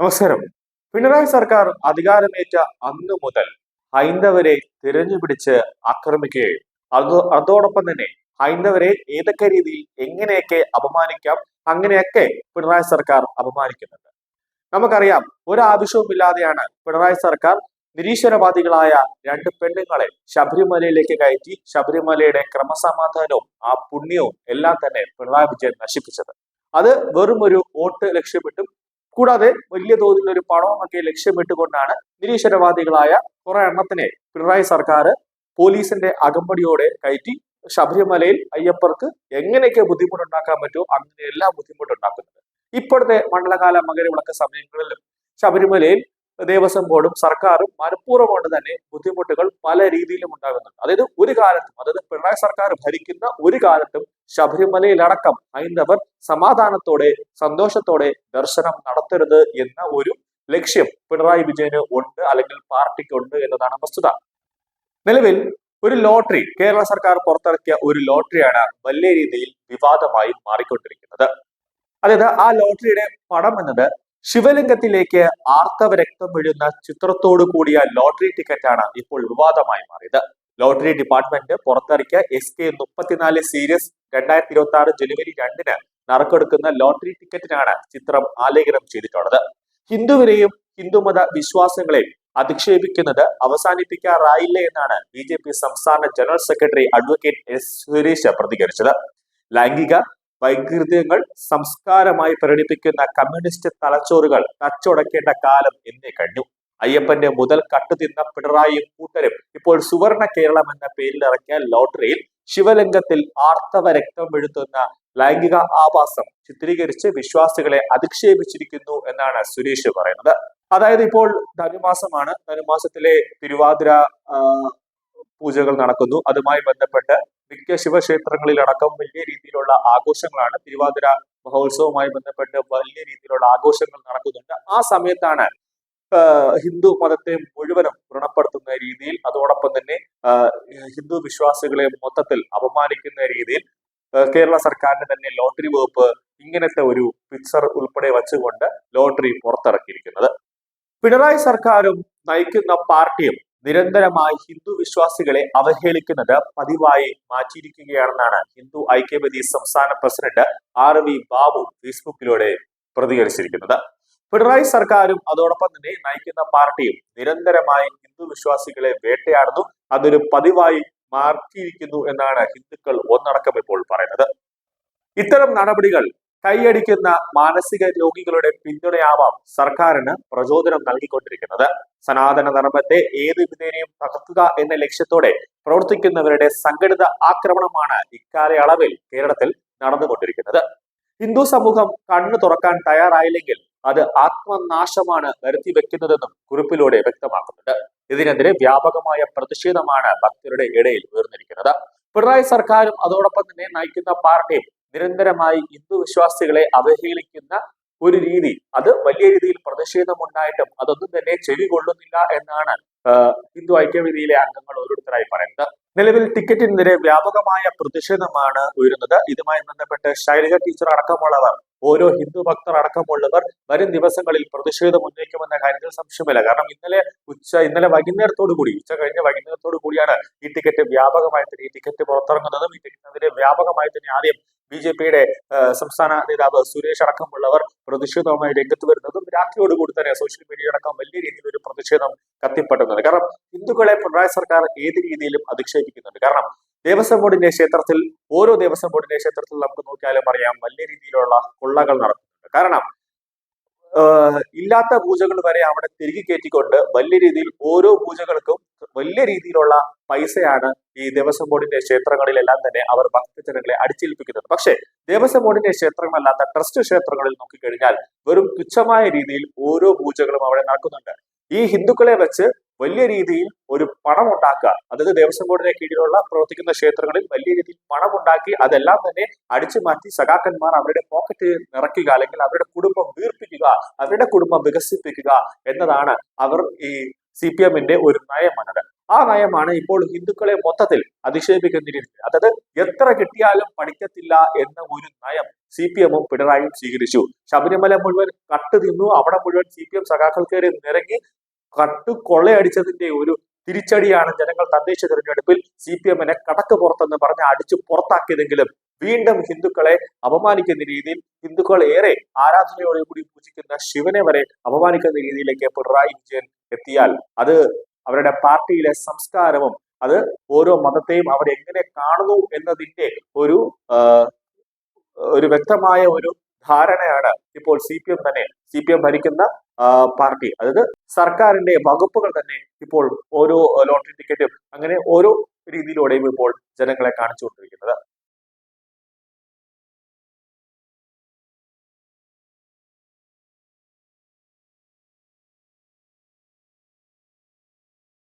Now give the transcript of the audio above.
നമസ്കാരം പിണറായി സർക്കാർ അധികാരമേറ്റ അന്നു മുതൽ ഹൈന്ദവരെ തിരഞ്ഞു പിടിച്ച് ആക്രമിക്കുകയും അത് അതോടൊപ്പം തന്നെ ഹൈന്ദവരെ ഏതൊക്കെ രീതിയിൽ എങ്ങനെയൊക്കെ അപമാനിക്കാം അങ്ങനെയൊക്കെ പിണറായി സർക്കാർ അപമാനിക്കുന്നുണ്ട്. നമുക്കറിയാം ഒരാവശ്യവും ഇല്ലാതെയാണ് പിണറായി സർക്കാർ നിരീശ്വരവാദികളായ രണ്ട് പെണ്ണുങ്ങളെ ശബരിമലയിലേക്ക് കയറ്റി ശബരിമലയുടെ ക്രമസമാധാനവും ആ പുണ്യവും എല്ലാം തന്നെ പിണറായി വിജയൻ നശിപ്പിച്ചത്. അത് വെറും ഒരു വോട്ട് ലക്ഷ്യമിട്ടും കൂടാതെ വലിയ തോതിൽ ഒരു പണവുമൊക്കെ ലക്ഷ്യമിട്ടുകൊണ്ടാണ് നിരീശ്വരവാദികളായ കുറെ എണ്ണത്തിനെ പിണറായി സർക്കാർ പോലീസിന്റെ അകമ്പടിയോടെ കയറ്റി ശബരിമലയിൽ അയ്യപ്പർക്ക് എങ്ങനെയൊക്കെ ബുദ്ധിമുട്ടുണ്ടാക്കാൻ പറ്റുമോ അങ്ങനെയെല്ലാം ബുദ്ധിമുട്ടുണ്ടാക്കുന്നത്. ഇപ്പോഴത്തെ മണ്ഡലകാല മകരവിളക്ക് സമയങ്ങളിലും ശബരിമലയിൽ ദേവസ്വം ബോർഡും സർക്കാരും മനഃപൂർവം കൊണ്ട് തന്നെ ബുദ്ധിമുട്ടുകൾ പല രീതിയിലും ഉണ്ടാകുന്നുണ്ട്. അതായത് ഒരു കാലത്തും അതായത് പിണറായി സർക്കാർ ഭരിക്കുന്ന ഒരു കാലത്തും ശബരിമലയിലടക്കം ഹൈന്ദവർ സമാധാനത്തോടെ സന്തോഷത്തോടെ ദർശനം നടത്തരുത് എന്ന ഒരു ലക്ഷ്യം പിണറായി വിജയന് ഉണ്ട് അല്ലെങ്കിൽ പാർട്ടിക്ക് ഉണ്ട് എന്നതാണ് വസ്തുത. നിലവിൽ ഒരു ലോട്ടറി കേരള സർക്കാർ പുറത്തിറക്കിയ ഒരു ലോട്ടറിയാണ് വലിയ രീതിയിൽ വിവാദമായി മാറിക്കൊണ്ടിരിക്കുന്നത്. അതായത് ആ ലോട്ടറിയുടെ പണം എന്നത് ശിവലിംഗത്തിലേക്ക് ആർത്തവ രക്തം വീഴുന്ന ചിത്രത്തോടു കൂടിയ ലോട്ടറി ടിക്കറ്റാണ് ഇപ്പോൾ വിവാദമായി മാറിയത്. ലോട്ടറി ഡിപ്പാർട്ട്മെന്റ് പുറത്തിറക്കിയ എസ് കെ മുപ്പത്തിനാല് സീരീസ് രണ്ടായിരത്തി ഇരുപത്തി ആറ് ജനുവരി രണ്ടിന് നറുക്കെടുക്കുന്ന ലോട്ടറി ടിക്കറ്റിനാണ് ചിത്രം ആലേഖനം ചെയ്തിട്ടുള്ളത്. ഹിന്ദുവിനെയും ഹിന്ദുമത വിശ്വാസങ്ങളെയും അധിക്ഷേപിക്കുന്നത് അവസാനിപ്പിക്കാറായില്ല എന്നാണ് ബി ജെ പി സംസ്ഥാന general secretary advocate S Suresh പ്രതികരിച്ചത്. ലൈംഗിക വൈകൃതങ്ങൾ സംസ്കാരമായി പ്രകടിപ്പിക്കുന്ന കമ്മ്യൂണിസ്റ്റ് തലച്ചോറുകൾ തച്ചുടക്കേണ്ട കാലം എന്നേ കഴിഞ്ഞു അയ്യപ്പന്റെ മുതൽ കട്ടുതിന്ന പിണറായിയും കൂട്ടരും ഇപ്പോൾ സുവർണ കേരളം എന്ന പേരിൽ ഇറക്കിയ ലോട്ടറിയിൽ ശിവലിംഗത്തിൽ ആർത്തവ രക്തം വീഴ്ത്തുന്ന ലൈംഗിക ആഭാസം ചിത്രീകരിച്ച് വിശ്വാസികളെ അധിക്ഷേപിച്ചിരിക്കുന്നു എന്നാണ് സുരേഷ് പറയുന്നത്. അതായത് ഇപ്പോൾ ധനുമാസമാണ്. ധനുമാസത്തിലെ തിരുവാതിര പൂജകൾ നടക്കുന്നു. അതുമായി ബന്ധപ്പെട്ട് മിക്ക ശിവക്ഷേത്രങ്ങളിലടക്കം വലിയ രീതിയിലുള്ള ആഘോഷങ്ങളാണ്. തിരുവാതിര മഹോത്സവവുമായി ബന്ധപ്പെട്ട് വലിയ രീതിയിലുള്ള ആഘോഷങ്ങൾ നടക്കുന്നുണ്ട്. ആ സമയത്താണ് ഹിന്ദു മതത്തെ മുഴുവനും വ്രണപ്പെടുത്തുന്ന രീതിയിൽ അതോടൊപ്പം തന്നെ ഹിന്ദു വിശ്വാസികളെ മൊത്തത്തിൽ അപമാനിക്കുന്ന രീതിയിൽ കേരള സർക്കാരിന്റെ തന്നെ ലോട്ടറി വകുപ്പ് ഇങ്ങനത്തെ ഒരു പിക്ചർ ഉൾപ്പെടെ വച്ചുകൊണ്ട് ലോട്ടറി പുറത്തിറക്കിയിരിക്കുന്നത്. പിണറായി സർക്കാരും നയിക്കുന്ന പാർട്ടിയും നിരന്തരമായി ഹിന്ദു വിശ്വാസികളെ അവഹേളിക്കുന്നത് പതിവായി മാറ്റിയിരിക്കുകയാണെന്നാണ് ഹിന്ദു ഐക്യവേദി സംസ്ഥാന പ്രസിഡന്റ് ആർ വി ബാബു ഫേസ്ബുക്കിലൂടെ പ്രതികരിച്ചിരിക്കുന്നത്. പിണറായി സർക്കാരും അതോടൊപ്പം തന്നെ നയിക്കുന്ന പാർട്ടിയും നിരന്തരമായി ഹിന്ദു വിശ്വാസികളെ വേട്ടയാടുന്നു അതൊരു പതിവായി മാറ്റിയിരിക്കുന്നു എന്നാണ് ഹിന്ദുക്കൾ ഒന്നടക്കം ഇപ്പോൾ പറയുന്നത്. ഇത്തരം നടപടികൾ കൈയടിക്കുന്ന മാനസിക രോഗികളുടെ പിന്തുണയാവാം സർക്കാരിന് പ്രചോദനം നൽകിക്കൊണ്ടിരിക്കുന്നത്. സനാതന ധർമ്മത്തെ ഏത് വിധേനയും തകർക്കുക എന്ന ലക്ഷ്യത്തോടെ പ്രവർത്തിക്കുന്നവരുടെ സംഘടിത ആക്രമണമാണ് ഇക്കാലയളവിൽ കേരളത്തിൽ നടന്നുകൊണ്ടിരിക്കുന്നത്. ഹിന്ദു സമൂഹം കണ്ണു തുറക്കാൻ തയ്യാറായില്ലെങ്കിൽ അത് ആത്മനാശമാണ് വരുത്തി വെക്കുന്നതെന്നും കുറിപ്പിലൂടെ വ്യക്തമാക്കുന്നുണ്ട്. ഇതിനെതിരെ വ്യാപകമായ പ്രതിഷേധമാണ് ഭക്തരുടെ ഇടയിൽ ഉയർന്നിരിക്കുന്നത്. പിണറായി സർക്കാരും അതോടൊപ്പം തന്നെ നയിക്കുന്ന പാർട്ടിയും നിരന്തരമായി ഹിന്ദു വിശ്വാസികളെ അവഹേളിക്കുന്ന ഒരു രീതി. അത് വലിയ രീതിയിൽ പ്രതിഷേധമുണ്ടായിട്ടും അതൊന്നും തന്നെ ചെവി കൊള്ളുന്നില്ല എന്നാണ് ഹിന്ദു ഐക്യവേദിയിലെ അംഗങ്ങൾ ഓരോരുത്തരായി പറയുന്നത്. നിലവിൽ ടിക്കറ്റിനെതിരെ വ്യാപകമായ പ്രതിഷേധമാണ് ഉയരുന്നത്. ഇതുമായി ബന്ധപ്പെട്ട് ശൈലജ ടീച്ചർ അടക്കമുള്ളവർ ഓരോ ഹിന്ദു ഭക്തർ അടക്കമുള്ളവർ വരും ദിവസങ്ങളിൽ പ്രതിഷേധം ഉന്നയിക്കുമെന്ന കാര്യത്തിൽ സംശയമില്ല. കാരണം ഇന്നലെ ഉച്ച ഇന്നലെ വൈകുന്നേരത്തോടു കൂടി ഉച്ച കഴിഞ്ഞ വൈകുന്നേരത്തോടു കൂടിയാണ് ഈ ടിക്കറ്റ് വ്യാപകമായി തന്നെ ഈ ടിക്കറ്റ് പുറത്തിറങ്ങുന്നതും ഈ ടിക്കറ്റിനെതിരെ വ്യാപകമായി തന്നെ ആദ്യം ബി ജെ പിയുടെ സംസ്ഥാന നേതാവ് സുരേഷ് അടക്കമുള്ളവർ പ്രതിഷേധവുമായി രംഗത്ത് വരുന്നതും രാത്രിയോടുകൂടി തന്നെ സോഷ്യൽ മീഡിയ അടക്കം വലിയ രീതിയിൽ ഒരു പ്രതിഷേധം കത്തിപ്പറ്റുന്നത് കാരണം ഹിന്ദുക്കളെ പിണറായി സർക്കാർ ഏത് രീതിയിലും അധിക്ഷേപിക്കുന്നുണ്ട്. കാരണം ദേവസ്വം ബോർഡിന്റെ ക്ഷേത്രത്തിൽ ഓരോ ദേവസ്വം ബോർഡിന്റെ ക്ഷേത്രത്തിൽ നമുക്ക് നോക്കിയാലും അറിയാം വലിയ രീതിയിലുള്ള കൊള്ളകൾ നടക്കുന്നുണ്ട്. കാരണം ഇല്ലാത്ത പൂജകൾ വരെ അവിടെ തിരികെ കയറ്റിക്കൊണ്ട് വലിയ രീതിയിൽ ഓരോ പൂജകൾക്കും വലിയ രീതിയിലുള്ള പൈസയാണ് ഈ ദേവസ്വം ബോർഡിന്റെ ക്ഷേത്രങ്ങളിലെല്ലാം തന്നെ അവർ ഭക്തജനങ്ങളെ അടിച്ചേൽപ്പിക്കുന്നത്. പക്ഷേ ദേവസ്വം ബോർഡിന്റെ ക്ഷേത്രങ്ങളല്ലാത്ത ട്രസ്റ്റ് ക്ഷേത്രങ്ങളിൽ നോക്കിക്കഴിഞ്ഞാൽ വെറും തുച്ഛമായ രീതിയിൽ ഓരോ പൂജകളും അവിടെ നടക്കുന്നുണ്ട്. ഈ ഹിന്ദുക്കളെ വെച്ച് വലിയ രീതിയിൽ ഒരു പണം ഉണ്ടാക്കുക അതായത് ദേവസ്വം ബോർഡിനെ കീഴിലുള്ള പ്രവർത്തിക്കുന്ന ക്ഷേത്രങ്ങളിൽ വലിയ രീതിയിൽ പണം ഉണ്ടാക്കി അതെല്ലാം തന്നെ അടിച്ചു മാറ്റി സഖാക്കന്മാർ അവരുടെ പോക്കറ്റ് നിറയ്ക്കുക അല്ലെങ്കിൽ അവരുടെ കുടുംബം വീർപ്പിക്കുക അവരുടെ കുടുംബം വികസിപ്പിക്കുക എന്നതാണ് അവർ ഈ സി പി എമ്മിന്റെ ഒരു നയമാണത്. ആ നയമാണ് ഇപ്പോൾ ഹിന്ദുക്കളെ മൊത്തത്തിൽ അധിക്ഷേപിക്കുന്ന രീതിയിൽ അതായത് എത്ര കിട്ടിയാലും പഠിക്കത്തില്ല എന്ന ഒരു നയം സി പി എമ്മും പിണറായിയും സ്വീകരിച്ചു. ശബരിമല മുഴുവൻ കട്ട് തിന്നു അവിടെ മുഴുവൻ സി പി എം സഖാക്കൾ കയറി നിറങ്ങി കട്ട് കൊള്ളയടിച്ചതിന്റെ ഒരു തിരിച്ചടിയാണ് ജനങ്ങൾ തദ്ദേശ തെരഞ്ഞെടുപ്പിൽ സി പി എമ്മിനെ കടക്ക് പുറത്തെന്ന് പറഞ്ഞ് അടിച്ചു പുറത്താക്കിയതെങ്കിലും വീണ്ടും ഹിന്ദുക്കളെ അപമാനിക്കുന്ന രീതിയിൽ ഹിന്ദുക്കൾ ഏറെ ആരാധനയോടെ കൂടി പൂജിക്കുന്ന ശിവനെ വരെ അപമാനിക്കുന്ന രീതിയിലേക്ക് പിണറായി വിജയൻ എത്തിയാൽ അത് അവരുടെ പാർട്ടിയിലെ സംസ്കാരവും അത് ഓരോ മതത്തെയും അവർ എങ്ങനെ കാണുന്നു എന്നതിന്റെ ഒരു ഒരു വ്യക്തമായ ഒരു ധാരണയാണ് ഇപ്പോൾ സി പി എം തന്നെ സി പി എം ഭരിക്കുന്ന പാർട്ടി അതായത് സർക്കാരിന്റെ വകുപ്പുകൾ തന്നെ ഇപ്പോൾ ഓരോ ലോട്ടറി ടിക്കറ്റും അങ്ങനെ ഓരോ രീതിയിലൂടെയും ഇപ്പോൾ ജനങ്ങളെ കാണിച്ചുകൊണ്ടിരിക്കുന്നത്.